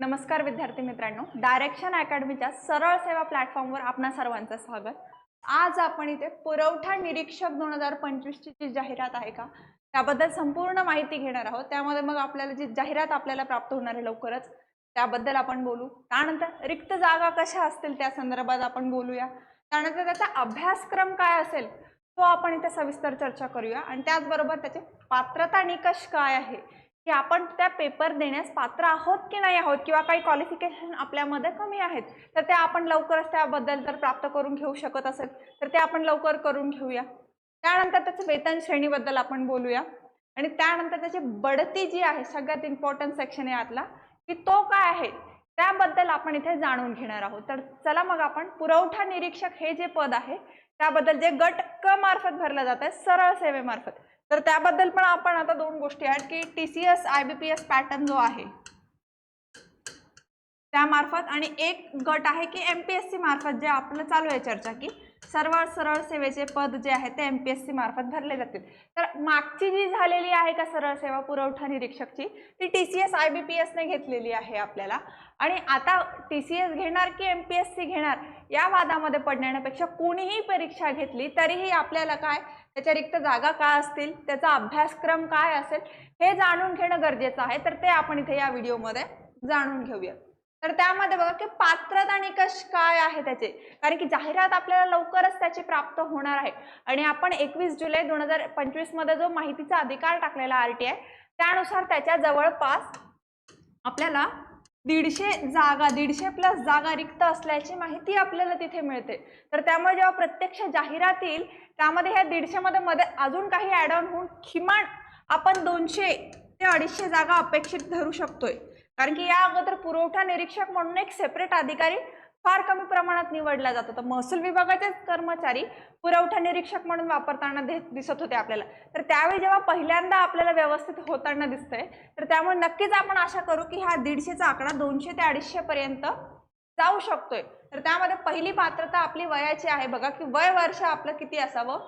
नमस्कार विद्यार्थी मित्रांनो. डायरेक्शन अकॅडमीच्या सरळ सेवा प्लॅटफॉर्मवर आपणा सर्वांचं स्वागत. आज आपण इथे पुरवठा निरीक्षक दोन हजार पंचवीसची जी जाहिरात आहे का त्याबद्दल संपूर्ण माहिती घेणार आहोत. त्यामध्ये मग आपल्याला जी जाहिरात आपल्याला प्राप्त होणार आहे लवकरच त्याबद्दल आपण बोलू. त्यानंतर रिक्त जागा कशा असतील त्या संदर्भात आपण बोलूया. त्यानंतर त्याचा अभ्यासक्रम काय असेल तो आपण इथे सविस्तर चर्चा करूया. आणि त्याचबरोबर त्याचे पात्रता निकष काय आहे की आपण त्या पेपर देण्यास पात्र आहोत की नाही आहोत किंवा काही क्वालिफिकेशन आपल्यामध्ये कमी आहेत तर ते आपण लवकरच त्याबद्दल जर प्राप्त करून घेऊ शकत असेल तर ते आपण लवकर करून घेऊया. त्यानंतर त्याचं वेतन श्रेणीबद्दल आपण बोलूया. आणि त्यानंतर त्याची बढती जी आहे सगळ्यात इम्पॉर्टंट सेक्शन आहे यातला की तो काय आहे त्याबद्दल आपण इथे जाणून घेणार आहोत. तर चला मग आपण पुरवठा निरीक्षक हे जे पद आहे त्याबद्दल जे गट क मार्फत भरलं जात आहे सरळ सेवेमार्फत. तर त्याबद्दल पण आपण आता दोन गोष्टी आहेत की T C S I B P S pattern जो आहे त्यामार्फत आणि एक गट आहे की एम पी एस सी मार्फत जे आपलं चालू आहे चर्चा की सर्व सरळ सेवेचे पद जे आहे ते एम पी एस सी मार्फत भरले जातील. तर मागची जी झालेली आहे का सरळ सेवा पुरवठा निरीक्षकची ती T C S I B P एसने घेतलेली आहे आपल्याला. आणि आता टी सी एस घेणार की एम पी एस सी घेणार या वादामध्ये पडण्यापेक्षा कोणीही परीक्षा घेतली तरीही आपल्याला काय त्याच्या रिक्त जागा काय असतील त्याचा अभ्यासक्रम काय असेल हे जाणून घेणं गरजेचं आहे. तर ते आपण इथे या व्हिडिओमध्ये जाणून घेऊया. तर त्यामध्ये बघा की पात्रता निकष काय आहे त्याचे. कारण की जाहिरात आपल्याला लवकरच त्याची प्राप्त होणार आहे. आणि आपण एकवीस जुलै दोन हजार पंचवीसमध्ये जो माहितीचा अधिकार टाकलेला आर टी आय त्यानुसार त्याच्या जवळपास आपल्याला दीडशे जागा दीडशे प्लस जागा रिक्त असल्याची माहिती आपल्याला तिथे मिळते. तर त्यामुळे जेव्हा प्रत्यक्ष जाहिरात येईल त्यामध्ये ह्या दीडशेमध्ये मध्ये अजून काही ॲड ऑन होऊन किमान आपण दोनशे ते अडीचशे जागा अपेक्षित धरू शकतोय. कारण की या अगोदर पुरवठा निरीक्षक म्हणून एक सेपरेट अधिकारी फार कमी प्रमाणात निवडला जातो. तर महसूल विभागाचेच कर्मचारी पुरवठा निरीक्षक म्हणून वापरताना दिसत होते आपल्याला. तर त्यावेळी जेव्हा पहिल्यांदा आपल्याला व्यवस्थित होताना दिसतंय तर त्यामुळे नक्कीच आपण आशा करू की हा दीडशेचा आकडा दोनशे ते अडीचशे पर्यंत जाऊ शकतोय. तर त्यामध्ये पहिली पात्रता आपली वयाची आहे बघा की वय वर्ष आपलं किती असावं?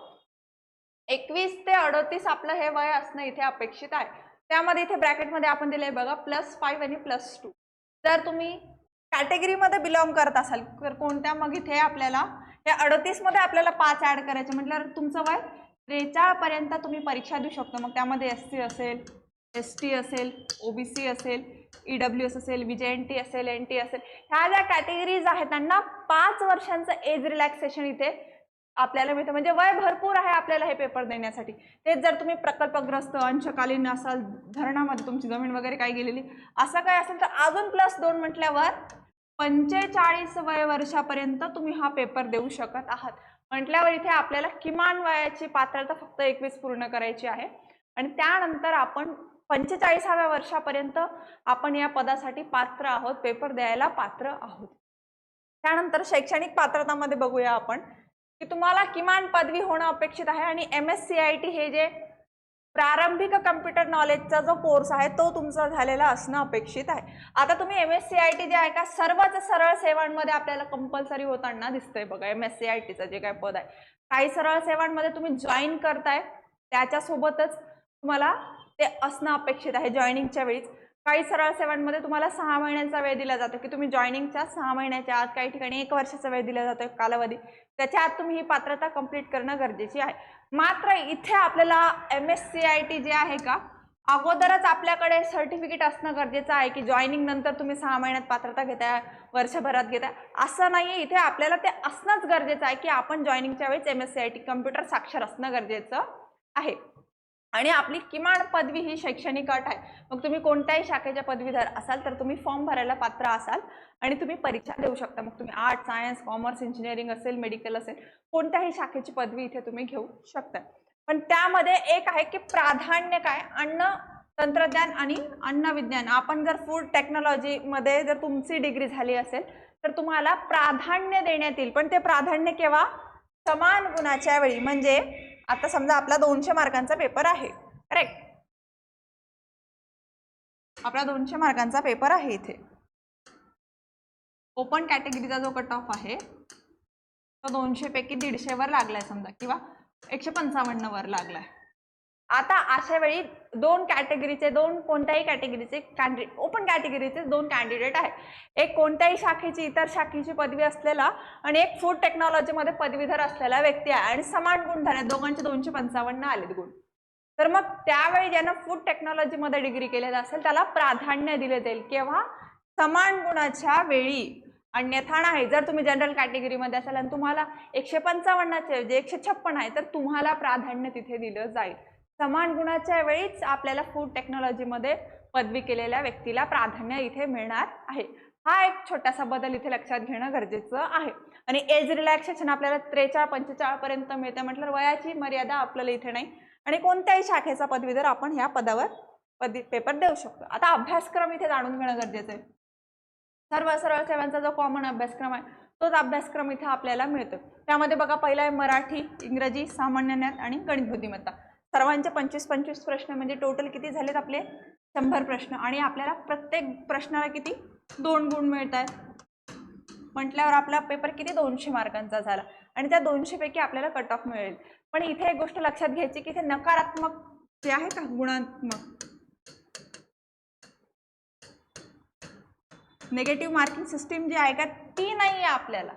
एकवीस ते अडतीस आपलं हे वय असणं इथे अपेक्षित आहे. त्यामध्ये इथे ब्रॅकेटमध्ये आपण दिले बघा प्लस फाईव्ह आणि प्लस टू. जर तुम्ही कॅटेगरीमध्ये बिलॉंग करत असाल. तर कोणत्या मग इथे आपल्याला या अडतीसमध्ये आपल्याला पाच ॲड करायचे. म्हटल्यावर तुमचं वय त्रेचाळपर्यंत तुम्ही परीक्षा देऊ शकता. मग त्यामध्ये एस सी असेल एस टी असेल ओ बी सी असेल ई डब्ल्यू एस असेल व्ही एन टी असेल एन टी असेल. ह्या ज्या कॅटेगरीज आहेत त्यांना पाच वर्षांचं एज रिलॅक्सेशन इथे आपल्याला मिळतं. म्हणजे वय भरपूर आहे आपल्याला हे पेपर देण्यासाठी. तेच जर तुम्ही प्रकल्पग्रस्त अंशकालीन असाल धरणामध्ये तुमची जमीन वगैरे काही गेलेली असं काय असेल तर अजून प्लस दोन म्हटल्यावर पंचेचाळीस वय वर्षापर्यंत तुम्ही हा पेपर देऊ शकत आहात. म्हटल्यावर इथे आपल्याला किमान वयाची पात्रता फक्त एकवीस पूर्ण करायची आहे. आणि त्यानंतर आपण पंचेचाळीसाव्या वर्षापर्यंत आपण या पदासाठी पात्र आहोत पेपर द्यायला पात्र आहोत. त्यानंतर शैक्षणिक पात्रतामध्ये बघूया आपण की तुम्हाला किमान पदवी होणं अपेक्षित आहे आणि M S C I T हे जे प्रारंभिक कम्प्युटर नॉलेजचा जो कोर्स आहे तो तुमचा झालेला असणं अपेक्षित आहे. आता तुम्ही M S C I T जे आहे का सर्वच सरळ सेवांमध्ये आपल्याला कंपल्सरी होताना दिसतंय बघा. एम एस सी आय टीचं जे काय पद आहे काही सरळ सेवांमध्ये तुम्ही जॉईन करताय त्याच्यासोबतच तुम्हाला ते असणं अपेक्षित आहे जॉईनिंगच्या वेळीच. काही सरळ सेवांमध्ये तुम्हाला सहा महिन्यांचा वेळ दिला जातो की तुम्ही जॉईनिंगच्या सहा महिन्याच्या आत काही ठिकाणी एक वर्षाचा वेळ दिला जातो कालावधी. त्याच्या आत तुम्ही ही पात्रता कंप्लीट करणं गरजेची आहे. मात्र इथे आपल्याला M S C I T जे आहे का अगोदरच आपल्याकडे सर्टिफिकेट असणं गरजेचं आहे की जॉईनिंग नंतर तुम्ही सहा महिन्यात पात्रता घेताय वर्षभरात घेताय. असं नाही इथे आपल्याला ते असणंच गरजेचं आहे की आपण जॉईनिंगच्या वेळेस M S C I T computer साक्षर असणं गरजेचं आहे. आणि आपली किमान पदवी ही शैक्षणिक अट आहे. मग तुम्ही कोणत्याही शाखेच्या पदवीधर असाल तर तुम्ही फॉर्म भरायला पात्र असाल आणि तुम्ही परीक्षा देऊ शकता. मग तुम्ही आर्ट सायन्स कॉमर्स इंजिनिअरिंग असेल मेडिकल असेल कोणत्याही शाखेची पदवी इथे तुम्ही घेऊ शकता. पण त्यामध्ये एक आहे की प्राधान्य काय? अन्न तंत्रज्ञान आणि अन्न विज्ञान. आपण जर फूड टेक्नॉलॉजीमध्ये जर तुमची डिग्री झाली असेल तर तुम्हाला प्राधान्य देण्यात येईल. पण ते प्राधान्य केव्हा? समान गुणाच्या वेळी. म्हणजे आता समजा आपला दोनशे मार्कांचा पेपर आहे करेक्ट आपला दोनशे मार्कांचा पेपर आहे इथे. ओपन कॅटेगरीचा जो कट ऑफ आहे तो दोनशे पैकी दीडशे वर लागलाय समजा किंवा एकशे पंचावन्न वर लागलाय. आता अशा वेळी दोन कॅटेगरीचे दोन कोणत्याही कॅटेगरीचे कॅन्डि ओपन कॅटेगरीचे दोन कॅन्डिडेट आहेत. एक कोणत्याही शाखेची इतर शाखेची पदवी असलेला आणि एक फूड टेक्नॉलॉजीमध्ये पदवीधर असलेला व्यक्ती आहे. आणि समान गुण झाले दोघांचे दोनशे पंचावन्न आलेत गुण. तर मग त्यावेळी ज्यानं फूड टेक्नॉलॉजीमध्ये डिग्री केलेलं असेल त्याला प्राधान्य दिले जाईल. केव्हा? समान गुणाच्या वेळी. अन्यथा नाही. जर तुम्ही जनरल कॅटेगरीमध्ये असाल आणि तुम्हाला एकशे पंचावन्नचे जे एकशे छप्पन आहे तर तुम्हाला प्राधान्य तिथे दिलं जाईल. समान गुणाच्या वेळीच आपल्याला फूड टेक्नॉलॉजीमध्ये पदवी केलेल्या व्यक्तीला प्राधान्य इथे मिळणार आहे. हा एक छोटासा बदल इथे लक्षात घेणं गरजेचं आहे. आणि एज रिलॅक्सेशन आपल्याला त्रेचाळ पंचेचाळ पर्यंत मिळते म्हटलं वयाची मर्यादा आपल्याला इथे नाही. आणि कोणत्याही शाखेचा पदवीधर आपण ह्या पदावर पदवी पेपर देऊ शकतो. आता अभ्यासक्रम इथे जाणून घेणं गरजेचं आहे. सर्व सर्व सेवांचा जो कॉमन अभ्यासक्रम आहे तोच अभ्यासक्रम इथे आपल्याला मिळतो त्यामध्ये बघा पहिला आहे मराठी इंग्रजी सामान्य ज्ञान आणि गणित बुद्धिमत्ता. सर्वांचे पंचवीस पंचवीस प्रश्न म्हणजे टोटल किती झालेत आपले? शंभर प्रश्न. आणि आपल्याला प्रत्येक प्रश्नाला किती? दोन गुण मिळत आहेत म्हटल्यावर आपला पेपर किती? दोनशे मार्कांचा झाला. आणि त्या दोनशे पैकी आपल्याला कट ऑफ मिळेल. पण इथे एक गोष्ट लक्षात घ्यायची की इथे नकारात्मक जे आहे का? गुणात्मक. निगेटिव्ह मार्किंग सिस्टीम जी आहे का? ती नाही आहे आपल्याला.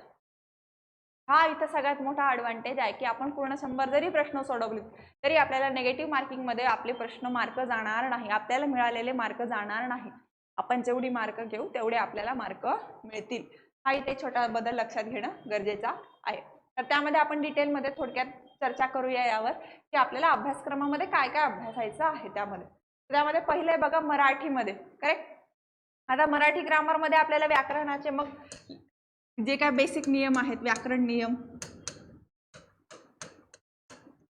हा इथं सगळ्यात मोठा ॲडव्हान्टेज आहे की आपण पूर्ण शंभर जरी प्रश्न सोडवले तरी आपल्याला नेगेटिव्ह मार्किंगमध्ये आपले प्रश्न मार्क जाणार नाही आपल्याला मिळालेले मार्क जाणार नाही. आपण जेवढी मार्क घेऊ तेवढे आपल्याला मार्क मिळतील. हा इथे छोटा बदल लक्षात घेणं गरजेचा आहे. तर त्यामध्ये आपण डिटेलमध्ये थोडक्यात चर्चा करूया यावर की आपल्याला अभ्यासक्रमामध्ये काय काय अभ्यासायचं आहे त्यामध्ये. त्यामध्ये पहिलं आहे बघा मराठीमध्ये करेक्ट आता मराठी ग्रामरमध्ये आपल्याला व्याकरणाचे मग जे काय बेसिक नियम आहेत व्याकरण नियम.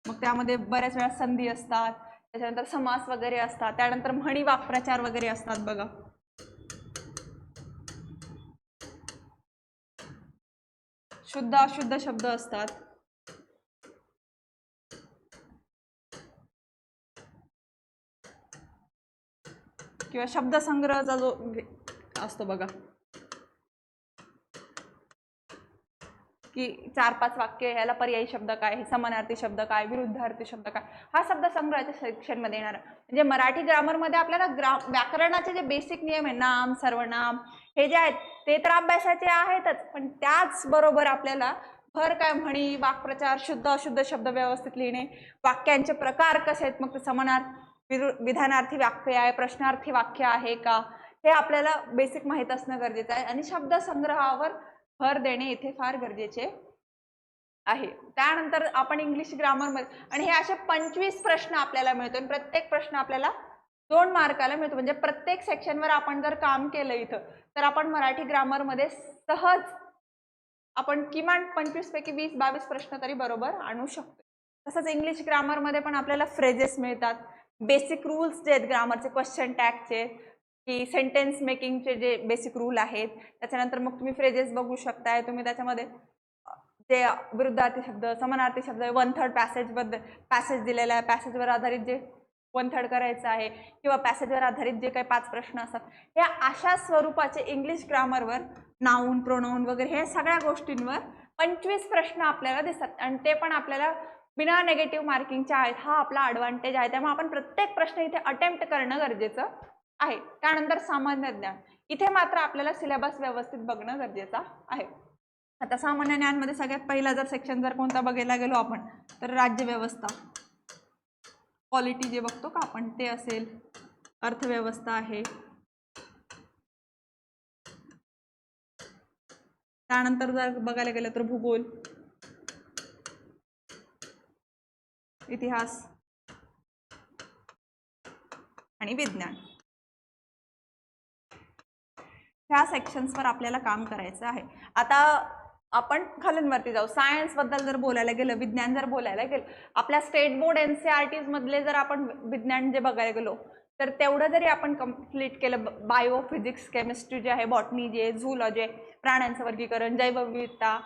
मग त्यामध्ये बऱ्याच वेळा संधी असतात त्याच्यानंतर समास वगैरे असतात त्यानंतर म्हणी वाक्प्रचार वगैरे असतात बघा. शुद्ध अशुद्ध शब्द असतात. किंवा शब्दसंग्रहचा जो असतो बघा. की चार पाच वाक्य ह्याला पर्यायी शब्द काय समानार्थी शब्द काय विरुद्धार्थी शब्द काय हा शब्द संग्रहाच्या सेक्शनमध्ये येणार. म्हणजे मराठी ग्रामरमध्ये आपल्याला ग्रा व्याकरणाचे जे बेसिक नियम आहे नाम सर्वनाम हे जे आहेत ते तर अभ्यासाचे आहेतच. पण त्याचबरोबर आपल्याला भर काय म्हणी वाक्प्रचार शुद्ध अशुद्ध शब्द व्यवस्थित लिहिणे वाक्यांचे प्रकार कसे आहेत मग ते समानार्थ विरु विधानार्थी वाक्य आहे प्रश्नार्थी वाक्य आहे का हे आपल्याला बेसिक माहीत असणं गरजेचं आहे. आणि शब्दसंग्रहावर भर देणे इथे फार गरजेचे आहे. त्यानंतर आपण इंग्लिश ग्रामरमध्ये आणि हे असे पंचवीस प्रश्न आपल्याला मिळतो आणि प्रत्येक प्रश्न आपल्याला दोन मार्काला मिळतो. म्हणजे प्रत्येक सेक्शनवर आपण जर काम केलं इथं तर आपण मराठी ग्रामरमध्ये सहज आपण किमान पंचवीस पैकी वीस बावीस प्रश्न तरी बरोबर आणू शकतो तसंच इंग्लिश ग्रामरमध्ये पण आपल्याला फ्रेजेस मिळतात. बेसिक रूल्स जे आहेत ग्रामरचे क्वेश्चन टॅगचे की सेंटेन्स मेकिंगचे जे बेसिक रूल आहेत त्याच्यानंतर मग तुम्ही फ्रेजेस बघू शकताय. तुम्ही त्याच्यामध्ये जे विरुद्धार्थी शब्द समानार्थी शब्द वन थर्ड पॅसेजबद्दल पॅसेज दिलेला आहे. पॅसेजवर आधारित जे वन थर्ड करायचं आहे किंवा पॅसेजवर आधारित जे काही पाच प्रश्न असतात ह्या अशा स्वरूपाचे इंग्लिश ग्रामरवर नाऊन प्रोनाऊन वगैरे हे सगळ्या गोष्टींवर पंचवीस प्रश्न आपल्याला दिसतात. आणि ते पण आपल्याला बिना नेगेटिव्ह मार्किंगच्या आहेत. हा आपला ॲडव्हान्टेज आहे. त्यामुळे आपण प्रत्येक प्रश्न इथे अटेम्प्ट करणं गरजेचं आहे. त्यानंतर सामान्य ज्ञान. इथे मात्र आपल्याला सिलेबस व्यवस्थित बघणं गरजेचं आहे. आता सामान्य ज्ञानमध्ये सगळ्यात पहिला जर सेक्शन जर कोणता बघायला गेलो आपण तर राज्यव्यवस्था क्वालिटी जे बघतो का आपण ते असेल. अर्थव्यवस्था आहे. त्यानंतर जर बघायला गेलं तर भूगोल. इतिहास. आणि विज्ञान. ह्या सेक्शन्सवर आपल्याला काम करायचं आहे. आता आपण खालींवरती जाऊ. सायन्सबद्दल जर बोलायला गेलं विज्ञान जर बोलायला गेलं आपल्या state board N C R टीजमधले जर आपण विज्ञान जे बघायला गेलो तर तेवढं जरी आपण कंप्लीट केलं बायो फिजिक्स केमिस्ट्री जे आहे बॉटनी जे झूलॉजी आहे प्राण्यांचं वर्गीकरण जैवविविधता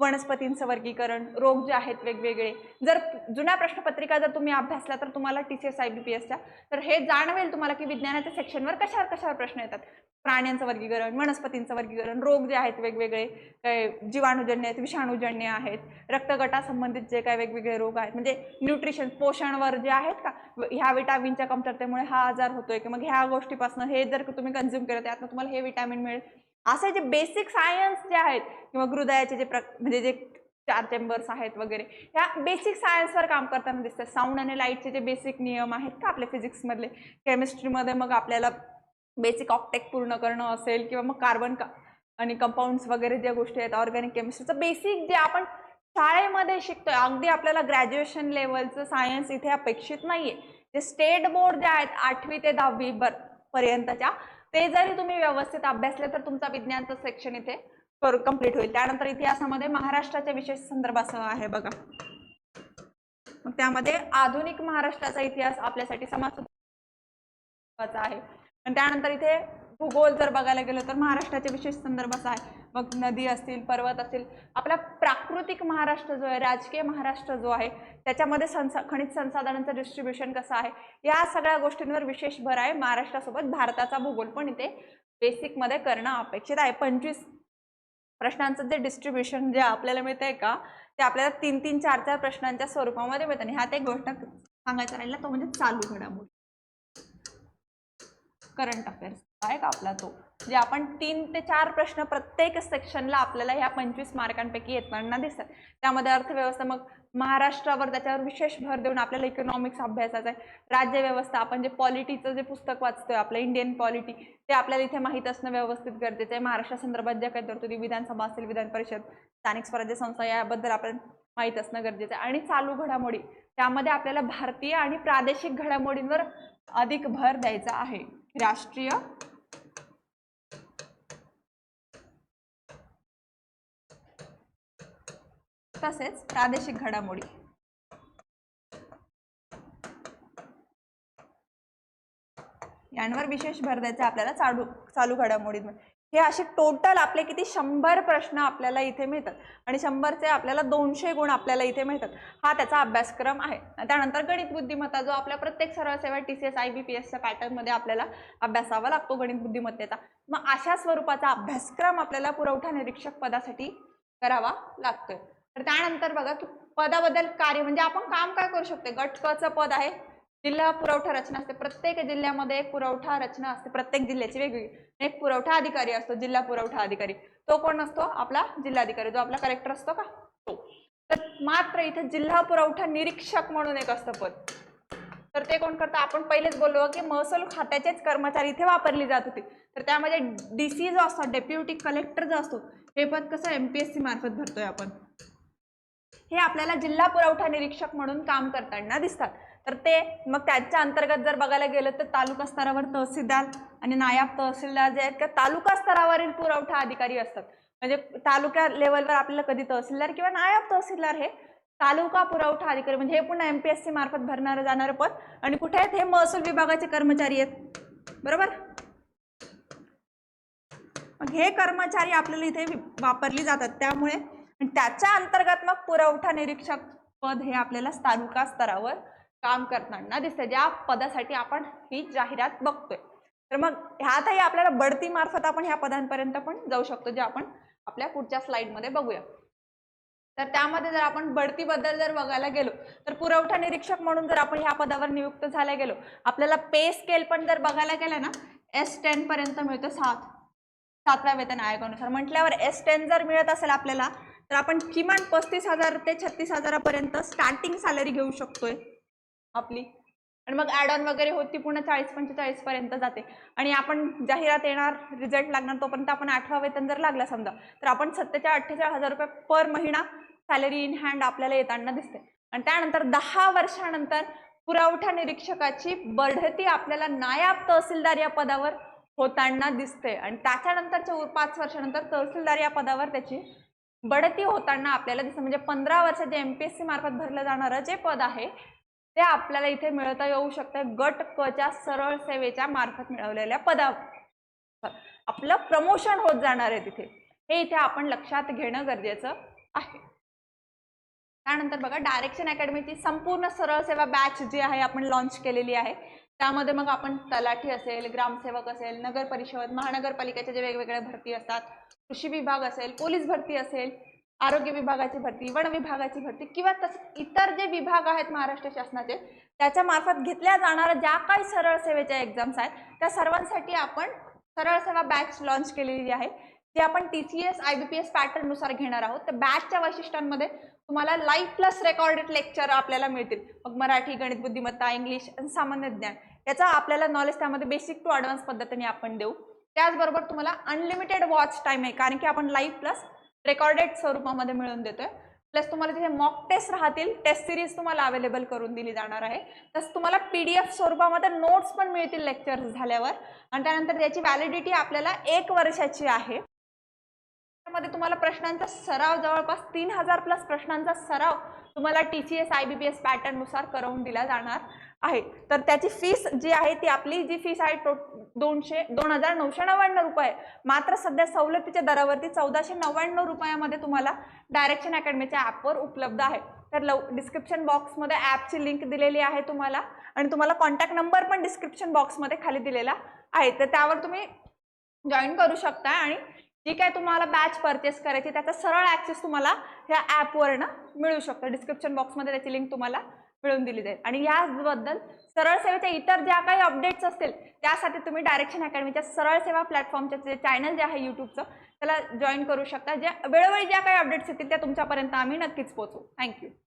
वनस्पतींचं वर्गीकरण रोग जे आहेत वेगवेगळे. जर जुन्या प्रश्नपत्रिका जर तुम्ही अभ्यासल्या तर तुम्हाला T C S I B P एसच्या तर हे जाणवेल तुम्हाला की विज्ञानाच्या सेक्शनवर कशावर कशावर प्रश्न येतात. प्राण्यांचं वर्गीकरण वनस्पतींचं वर्गीकरण रोग जे आहेत वेगवेगळे काय जीवाणूजन्य आहेत विषाणूजन्य आहेत रक्तगटासंबंधित जे काय वेगवेगळे रोग आहेत म्हणजे न्यूट्रिशन पोषणवर जे आहेत का ह्या विटामिनच्या कमतरतेमुळे हा आजार होतोय की मग ह्या गोष्टीपासून हे जर तुम्ही कन्झ्युम केलं त्यातनं तुम्हाला हे विटॅमिन मिळेल असे जे बेसिक सायन्स जे आहेत किंवा हृदयाचे जे प्र म्हणजे जे चार चेंबर्स आहेत वगैरे ह्या बेसिक सायन्सवर काम करताना दिसतात. साऊंड आणि लाईटचे जे बेसिक नियम आहेत का आपल्या फिजिक्समधले केमिस्ट्रीमध्ये मग आपल्याला बेसिक ऑक्टेक पूर्ण करणं असेल किंवा मग कार्बन का आणि कंपाऊंड्स वगैरे ज्या गोष्टी आहेत ऑर्गॅनिक केमिस्ट्रीचं बेसिक जे आपण शाळेमध्ये शिकतोय अगदी आपल्याला ग्रॅज्युएशन लेवलचं सायन्स इथे अपेक्षित नाही आहे जे स्टेट बोर्ड जे आहेत आठवी ते दहावी बर पर्यंतच्या ते जरी तुम्ही व्यवस्थित अभ्यासले तर तुमचा विज्ञानचं सेक्शन इथे कंप्लीट होईल. त्यानंतर इतिहासामध्ये महाराष्ट्राच्या विशेष संदर्भासह आहे बघा. मग त्यामध्ये आधुनिक महाराष्ट्राचा इतिहास आपल्यासाठी समाज आहे. त्यानंतर इथे भूगोल जर बघायला गेलो तर महाराष्ट्राच्या विशेष संदर्भाचा आहे. मग नदी असतील पर्वत असतील. आपला प्राकृतिक महाराष्ट्र जो आहे राजकीय महाराष्ट्र जो आहे त्याच्यामध्ये संसा खनिज संसाधनांचं डिस्ट्रीब्युशन कसं आहे या सगळ्या गोष्टींवर विशेष भर आहे. महाराष्ट्रासोबत भारताचा भूगोल पण इथे बेसिकमध्ये करणं अपेक्षित आहे. पंचवीस प्रश्नांचं जे डिस्ट्रीब्युशन जे आपल्याला मिळतंय का ते आपल्याला तीन तीन चार चार प्रश्नांच्या स्वरूपामध्ये मिळतं. आणि ह्यात एक गोष्ट सांगायचं राहिला तो म्हणजे चालू घडामोडी. करंट अफेअर्स आहे का आपला तो? जे आपण तीन ते चार प्रश्न प्रत्येक सेक्शनला आपल्याला ह्या पंचवीस मार्कांपैकी येताना दिसतात. त्यामध्ये अर्थव्यवस्था मग महाराष्ट्रावर त्याच्यावर विशेष भर देऊन आपल्याला इकॉनॉमिक्स अभ्यासाचा आहे. राज्यव्यवस्था आपण जे पॉलिटीचं जे पुस्तक वाचतोय आपलं इंडियन पॉलिटी ते आपल्याला इथे माहीत असणं व्यवस्थित गरजेचं आहे. महाराष्ट्र संदर्भात ज्या काही तरतुदी विधानसभा असेल विधान परिषद स्थानिक स्वराज्य संस्था याबद्दल आपण माहीत असणं गरजेचं आहे. आणि चालू घडामोडी त्यामध्ये आपल्याला भारतीय आणि प्रादेशिक घडामोडींवर अधिक भर द्यायचा आहे. राष्ट्रीय तसेच प्रादेशिक घडामोडी. यांवर विशेष भर द्यायचा आपल्याला चालू चालू घडामोडींमध्ये हे असे टोटल आपले किती शंभर प्रश्न आपल्याला इथे मिळतात. आणि शंभरचे आपल्याला दोनशे गुण आपल्याला इथे मिळतात. हा त्याचा अभ्यासक्रम आहे. त्यानंतर गणित बुद्धिमत्ता जो आपल्या प्रत्येक सरळ सेवा T C S I B P एसच्या पॅटर्नमध्ये आपल्याला अभ्यासावा लागतो गणित बुद्धिमत्तेचा. मग अशा स्वरूपाचा अभ्यासक्रम आपल्याला पुरवठा निरीक्षक पदासाठी करावा लागतोय. तर त्यानंतर बघा की पदाबद्दल कार्य म्हणजे आपण काम काय करू शकतो गट क पद आहे जिल्हा पुरवठा रचना असते. प्रत्येक जिल्ह्यामध्ये एक पुरवठा रचना असते. प्रत्येक जिल्ह्याची वेगवेगळी. एक पुरवठा अधिकारी असतो जिल्हा पुरवठा अधिकारी. तो कोण असतो? आपला जिल्हाधिकारी. जो आपला कलेक्टर असतो का? तो. तर मात्र इथे जिल्हा पुरवठा निरीक्षक म्हणून एक असतं पद. तर ते कोण करतं? आपण पहिलेच बोललो की महसूल खात्याचेच कर्मचारी इथे वापरली जात होती. तर त्यामध्ये डी सी जो असतो डेप्युटी कलेक्टर जो असतो हे पद कसं एम पी एस सी मार्फत भरतोय आपण? हे आपल्याला जिल्हा पुरवठा निरीक्षक म्हणून काम करताना दिसतात. तर ते मग त्याच्या अंतर्गत जर बघायला गेलं तर तालुका स्तरावर तहसीलदार आणि नायब तहसीलदार जे आहेत का तालुका स्तरावरील पुरवठा अधिकारी असतात. म्हणजे तालुका लेवलवर आपल्याला कधी तहसीलदार किंवा नायब तहसीलदार हे तालुका पुरवठा अधिकारी म्हणजे हे पुन्हा एम पी एस सी मार्फत भरणारं जाणारं पद. आणि कुठे आहेत? हे महसूल विभागाचे कर्मचारी आहेत. बरोबर? मग हे कर्मचारी आपल्याला इथे वापरली जातात. त्यामुळे त्याच्या अंतर्गत मग पुरवठा निरीक्षक पद हे आपल्याला तालुका स्तरावर काम करताना दिसतं ज्या पदासाठी आपण ही जाहिरात बघतोय. तर मग ह्यातही आपल्याला बढती मार्फत आपण ह्या पदांपर्यंत पण जाऊ शकतो जे आपण आपल्या पुढच्या स्लाइडमध्ये बघूया. तर त्यामध्ये जर आपण बढतीबद्दल जर बघायला गेलो तर पुरवठा निरीक्षक म्हणून जर आपण ह्या पदावर नियुक्त झाल्या गेलो आपल्याला पे स्केल पण जर बघायला गेलं ना एस टेन पर्यंत मिळतो सात. सातव्या वेतन आयोगानुसार. म्हटल्यावर एस टेन जर मिळत असेल आपल्याला तर आपण किमान पस्तीस हजार ते छत्तीस हजारापर्यंत स्टार्टिंग सॅलरी घेऊ शकतोय आपली. आणि मग ॲड ऑन वगैरे होती पुन्हा चाळीस पंचेचाळीस पर्यंत जाते. आणि आपण जाहिरात येणार रिझल्ट लागणार तोपर्यंत आपण आठवा वेतन जर लागला समजा तर आपण सत्तेचाळीस अठ्ठेचाळीस हजार रुपये पर महिना सॅलरी इन हँड आपल्याला येताना दिसते आणि त्यानंतर दहा वर्षानंतर पुरवठा निरीक्षकाची बढती आपल्याला नायाब तहसीलदार या पदावर होताना दिसते आणि त्याच्यानंतरच्या पाच वर्षानंतर तहसीलदार या पदावर त्याची बढती होताना आपल्याला दिसतं. म्हणजे पंधरा वर्षाचे एम पी एस सी मार्फत भरलं जाणारं जे पद आहे ते आपल्याला इथे मिळवता येऊ शकतं. गट कच्या सरळ सेवेच्या मार्फत मिळवलेल्या पदा आपलं प्रमोशन होत जाणार आहे तिथे. हे इथे आपण लक्षात घेणं गरजेचं आहे. त्यानंतर बघा डायरेक्शन अकॅडमीची संपूर्ण सरळ सेवा बॅच जी आहे आपण लॉन्च केलेली आहे. त्यामध्ये मग आपण तलाठी असेल ग्रामसेवक असेल नगर परिषद महानगरपालिकेच्या जे वेगवेगळ्या भरती असतात कृषी विभाग असेल पोलीस भरती असेल आरोग्य विभागाची भरती वन विभागाची भरती किंवा तसं इतर जे विभाग आहेत महाराष्ट्र शासनाचे त्याच्या मार्फत घेतल्या जाणाऱ्या ज्या काही सरळ सेवेच्या एक्झाम्स आहेत त्या सर्वांसाठी आपण सरळ सेवा बॅच लॉन्च केलेली आहे. ती आपण T C S I B P S पॅटर्ननुसार घेणार आहोत. तर बॅचच्या वैशिष्ट्यांमध्ये तुम्हाला लाईव्ह प्लस रेकॉर्डेड लेक्चर आपल्याला मिळतील. मग मराठी गणित बुद्धिमत्ता इंग्लिश आणि सामान्य ज्ञान याचा आपल्याला नॉलेज त्यामध्ये बेसिक टू ॲडव्हान्स पद्धतीने आपण देऊ. त्याचबरोबर तुम्हाला अनलिमिटेड वॉच टाईम आहे कारण की आपण लाईव्ह प्लस रेकॉर्डेड स्वरूपामध्ये मिळवून देतोय. प्लस तुम्हाला तिथे मॉक टेस्ट राहतील. टेस्ट सिरीज तुम्हाला अवेलेबल करून दिली जाणार आहे. तसं तुम्हाला पी डी एफ स्वरूपामध्ये नोट्स पण मिळतील लेक्चर्स झाल्यावर. आणि त्यानंतर त्याची व्हॅलिडिटी आपल्याला एक वर्षाची आहे. मध्ये तुम्हाला प्रश्नांचा सराव जवळपास तीन हजार प्लस प्रश्नांचा सराव तुम्हाला T C S I B P S पॅटर्ननुसार करवून दिला जाणार आहे. तर त्याची फीस जी आहे ती आपली जी फीस आहे टो दोनशे दोन हजार नऊशे नव्याण्णव रुपये. मात्र सध्या सवलतीच्या दरावरती चौदाशे नव्याण्णव रुपयामध्ये तुम्हाला डायरेक्शन अकॅडमीच्या ॲपवर उपलब्ध आहे. तर लव डिस्क्रिप्शन बॉक्समध्ये ॲपची लिंक दिलेली आहे तुम्हाला आणि तुम्हाला कॉन्टॅक्ट नंबर पण डिस्क्रिप्शन बॉक्समध्ये खाली दिलेला आहे. तर त्यावर तुम्ही जॉईन करू शकता आणि जी काय तुम्हाला बॅच परचेस करायची त्याचा सरळ ॲक्सेस तुम्हाला ह्या ॲपवरनं मिळू शकतो. डिस्क्रिप्शन बॉक्समध्ये त्याची लिंक तुम्हाला मिळून दिली जाईल. आणि याबद्दल सरळ सेवेच्या इतर ज्या काही अपडेट्स असतील त्यासाठी तुम्ही डायरेक्शन अकॅडमीच्या सरळ सेवा प्लॅटफॉर्मचे जे चॅनल जे आहे यूट्यूबचं त्याला जॉईन करू शकता. ज्या वेळोवेळी ज्या काही अपडेट्स येतील त्या तुमच्यापर्यंत आम्ही नक्कीच पोहोचू. थँक्यू